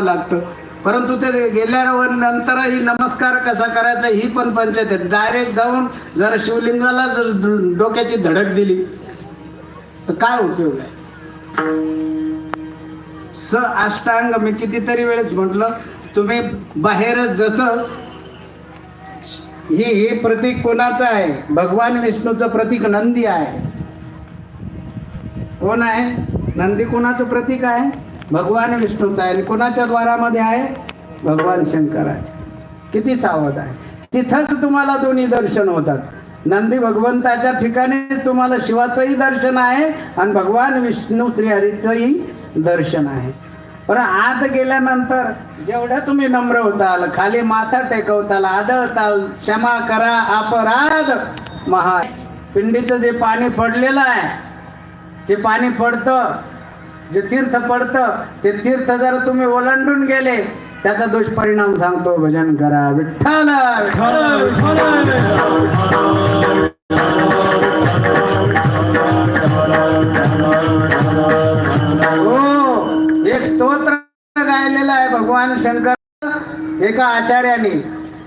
लागतं. परंतु ते गेल्यावर नंतरही नमस्कार कसा करायचा ही पण पंचायत आहे. डायरेक्ट जाऊन जर शिवलिंगाला जर डोक्याची धडक दिली तर काय उपयोग आहे? स अष्टांग मी कितीतरी वेळेस म्हटलं तुम्ही बाहेरच जसं हे हे प्रतीक कोणाचं आहे? भगवान विष्णूचं प्रतीक नंदी आहे. कोण आहे? नंदी कोणाचं प्रतीक आहे? भगवान विष्णूचं आहे आणि कोणाच्या द्वारामध्ये आहे? भगवान शंकर आहे किती सावध आहे. तिथंच तुम्हाला दोन्ही दर्शन होतात. नंदी भगवंताच्या ठिकाणी तुम्हाला शिवाचंही दर्शन आहे आणि भगवान विष्णू श्रीहरीचंही दर्शन आहे. पण आत गेल्यानंतर जेवढ्या तुम्ही नम्र होताल खाली माथा टेकवताल आदळताल क्षमा करा अपराध महा पिंडीचं जे पाणी पडलेलं आहे जे पाणी पडतं जे तीर्थ पडतं ते तीर्थ जर तुम्ही ओलांडून गेले त्याचा दुष्परिणाम सांगतो भजन करा. विठ्ठल! हो एक स्तोत्र गायलेलं आहे भगवान शंकर एका आचार्याने.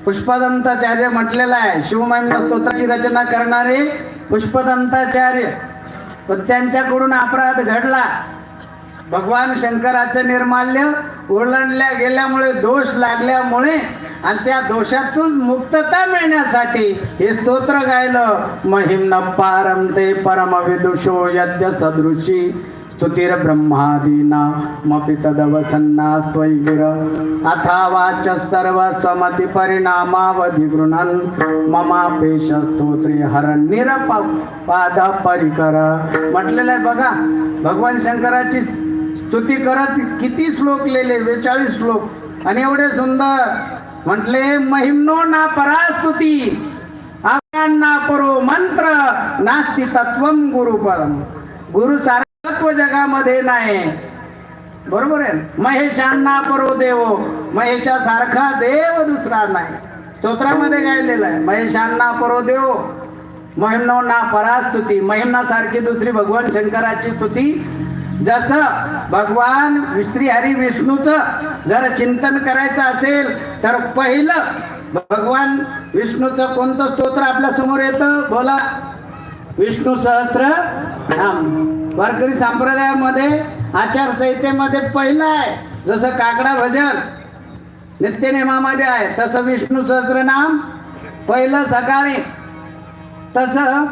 पुष्पदंताचार्य म्हटलेलं आहे. शिवमहिम स्तोत्राची रचना करणारे पुष्पदंताचार्य. पण त्यांच्याकडून अपराध घडला. भगवान शंकराचं निर्माल्य ओलांडल्या गेल्यामुळे दोष लागल्यामुळे आणि त्या दोषातून मुक्तता मिळण्यासाठी हे स्तोत्र गायलं. महिम्न पारम ते परमविदुषो यद्य सदृशी स्तुतिर्ब्रह्मादीनामपि ब्रह्मादीना मपि गिर अथा वाच सर्व समती ममापेश स्तोत्री हर निरप पाद परिकर म्हटलेलं आहे बघा भगवान शंकराची स्तुती करत किती श्लोक लिहिले बेचाळीस श्लोक. आणि एवढे सुंदर. म्हटले महिमनो ना परास्तुती ना परो मंत्र नास्ती तत्वम गुरु परम तत्व जगामध्ये नाही. बरोबर आहे? महेशांना परो देव. महेशासारखा देव दुसरा नाही. स्तोत्रामध्ये गायलेला आहे महेशांना परो देव. महिमनो ना परास्तुती. महिमना सारखी दुसरी भगवान शंकराची स्तुती. जसं भगवान श्री हरी विष्णूचं जर चिंतन करायचं असेल तर पहिलं भगवान विष्णूचं कोणतं स्तोत्र आपल्यासमोर येतं? बोला. विष्णू सहस्र नाम. वारकरी संप्रदायामध्ये आचारसंहितेमध्ये पहिलं आहे. जसं काकडा भजन नित्यनेमामध्ये आहे. तसं विष्णू सहस्रनाम पहिलं सकाळी. तसं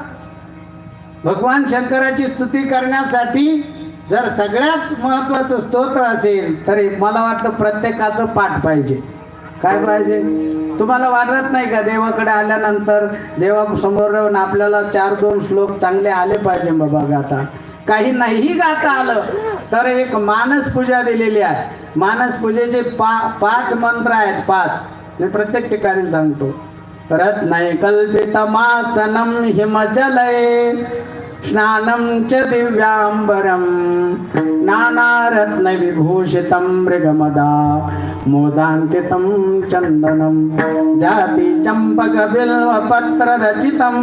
भगवान शंकराची स्तुती करण्यासाठी जर सगळ्यात महत्वाचं स्तोत्र असेल तरी मला वाटतं प्रत्येकाचं पाठ पाहिजे. काय पाहिजे? तुम्हाला वाटत नाही का देवाकडे आल्यानंतर देवासमोर राहून आपल्याला चार दोन श्लोक चांगले आले पाहिजे बाबा गाता काही नाही गाता आलं तर एक मानस पूजा दिलेली आहे. मानस पूजेचे पा पाच मंत्र आहेत पाच. मी प्रत्येक ठिकाणी सांगतो. रत्नैकल्पितमासनं हिमजलये स्नानं च दिव्याम्बरं नानारत्नविभूषितं मृगमदा. मोदान्तितं चन्दनं जातिचम्पकबिल्वपत्ररचितं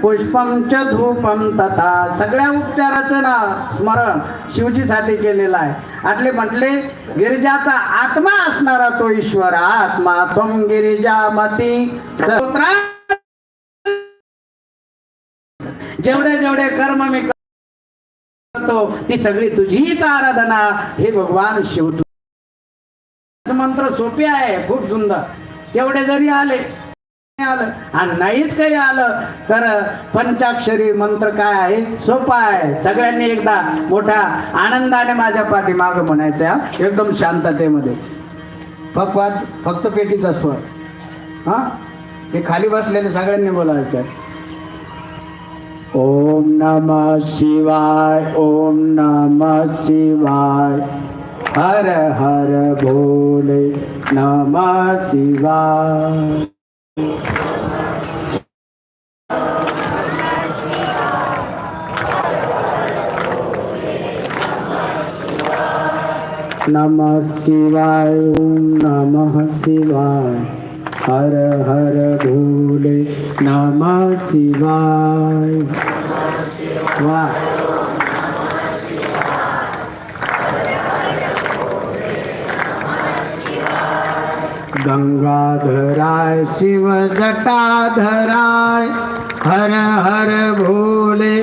पुष्पं च धूपं तथा सगळ्या उपचाराचं ना स्मरण शिवजीसाठी केलेलं आहे. आटले म्हटले गिरिजाचा आत्मा असणारा तो ईश्वर आत्मा त्वम गिरिजामती स्तोत्रा. जेवढे जेवढे कर्म मी करतो ती सगळी तुझीच आराधना हे भगवान शिवतो मंत्र सोपे आहे खूप सुंदर. तेवढे जरी आले आलं आणि नाहीच काही आलं तर पंचाक्षरी मंत्र काय आहे? सोपा आहे. सगळ्यांनी एकदा मोठ्या आनंदाने माझ्या पाठीमाग म्हणायचं एकदम शांततेमध्ये. फक्त फक्त पेटीचा स्वर. हा? हे खाली बसलेले सगळ्यांनी बोलायचं आहे. ओम नमः शिवाय ओम नमः शिवाय. हर हर भोले नमः शिवाय नमः शिवाय ओम नमः शिवाय। हर हर भोले नमः शिवाय। वाह। गंगाधराय शिव जटाधराय हर हर भोले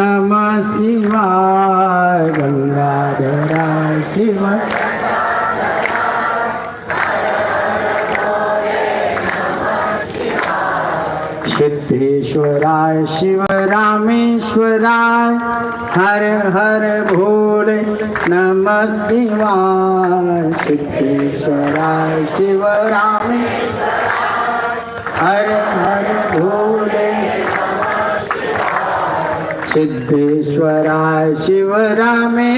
नम शिवाय गंगाधराय शिव सिद्धेश्वराय शिव रामेश्वराय हर हर भोले नम शिवाय सिद्धेश्वराय शिव रामेश्वराय हर हर भोले सिद्धेश्वराय शिव रामेश्वराय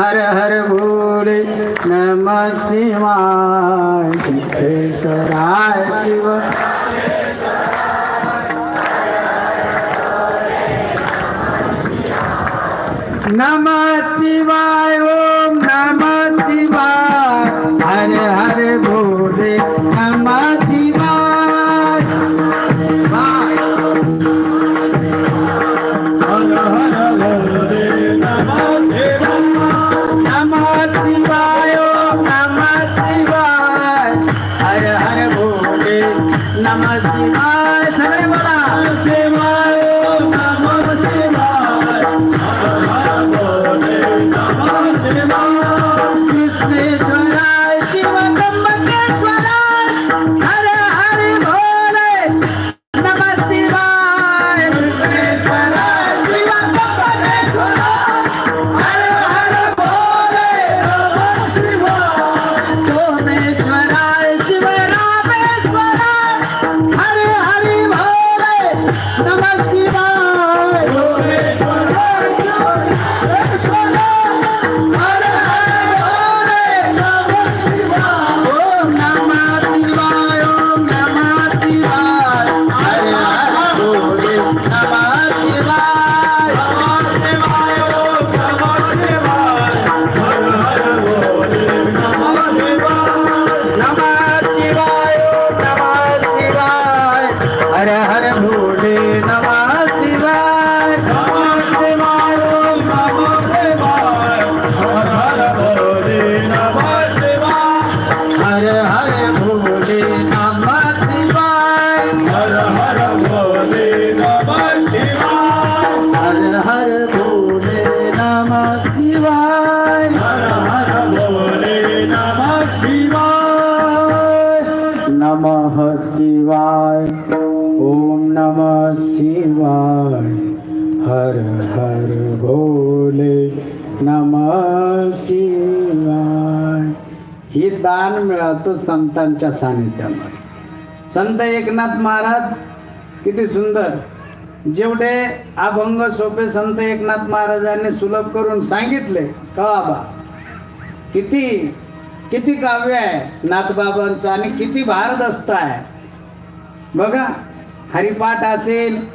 हर हर भोले नम शिवाय। Hallelujah. शिवाय. ओम नमः शिवाय. हर हर भोले नमः शिवाय. ही दान मिळतं संतांच्या सानिध्यामध्ये. संत एकनाथ महाराज किती सुंदर. जेवढे अभंग सोपे संत एकनाथ महाराजांनी सुलभ करून सांगितले का बाबा किती किती काव्य आहे नाथबाबांचं आणि किती भारदस्त आहे. बघा हरिपाठ असेल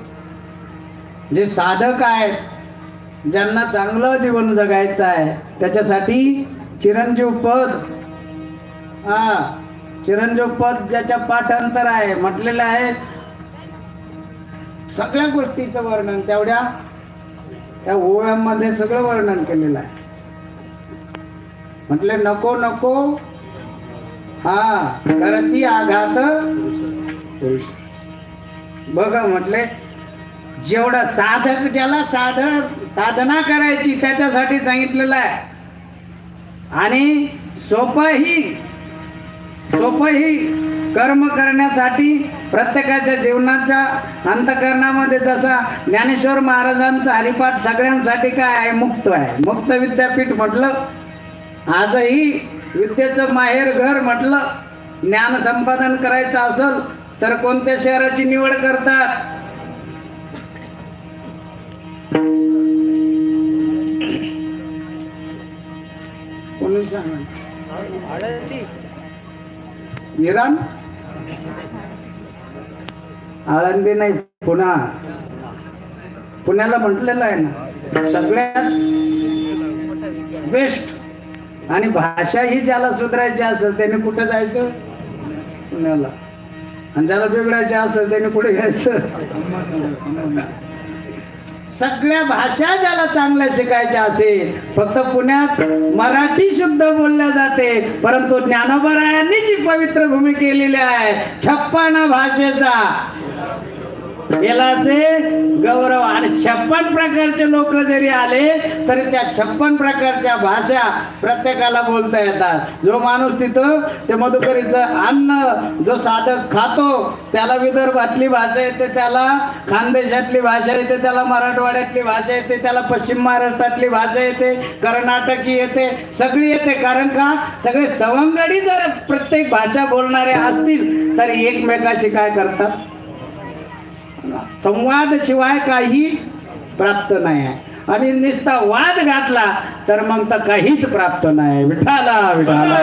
जे साधक आहेत ज्यांना चांगलं जीवन जगायचं आहे त्याच्यासाठी चिरंजीव पद हा चिरंजीव पद ज्याच्या पाठांतर आहे म्हटलेलं आहे. सगळ्या गोष्टीचं वर्णन तेवढ्या त्या ओव्यामध्ये सगळं वर्णन केलेलं आहे. म्हटले नको नको. हा करती आघात. पुरुष. बघा म्हटले जेवढा साधक ज्याला साधक साधना करायची त्याच्यासाठी सांगितलेलं आहे. आणि सोपही सोपही कर्म करण्यासाठी प्रत्येकाच्या जीवनाच्या अंतकरणामध्ये जसा ज्ञानेश्वर महाराजांचा हरिपाठ सगळ्यांसाठी काय आहे? मुक्त आहे. मुक्त विद्यापीठ म्हटलं आजही विद्येचं माहेर घर म्हटलं ज्ञान संपादन करायचं असेल तर कोणत्या शहराची निवड करतात? कोणी सांगा इराण? आळंदी नाही पुन्हा पुण्याला म्हटलेलं आहे ना सगळ्यात बेस्ट आणि भाषा ही ज्याला सुधारायची असेल त्याने कुठं जायचं? पुण्याला. आणि ज्याला बिघडायचे असेल त्याने कुठे घ्यायचं. सगळ्या भाषा ज्याला चांगल्या शिकायच्या असेल फक्त पुण्यात मराठी शुद्ध बोलल्या जाते परंतु ज्ञानोबरायांनी जी पवित्र भूमी केलेली आहे छप्पन भाषेचा याला असे? गौरव. आणि छप्पन प्रकारचे लोक जरी आले तरी त्या छप्पन प्रकारच्या भाषा प्रत्येकाला बोलता येतात. जो माणूस तिथं ते मधुकरीचं अन्न जो साधक खातो त्याला विदर्भातली भाषा येते त्याला खानदेशातली भाषा येते त्याला मराठवाड्यातली भाषा येते त्याला पश्चिम महाराष्ट्रातली भाषा येते कर्नाटकी येते सगळी येते. कारण का? सगळे सवंगडी जर प्रत्येक भाषा बोलणारे असतील तर एकमेकाशी काय करतात? संवाद शिवाय काही प्राप्त नाही. आहे आणि नुसता वाद घातला तर मग तर काहीच प्राप्त नाही. विठाला विठाला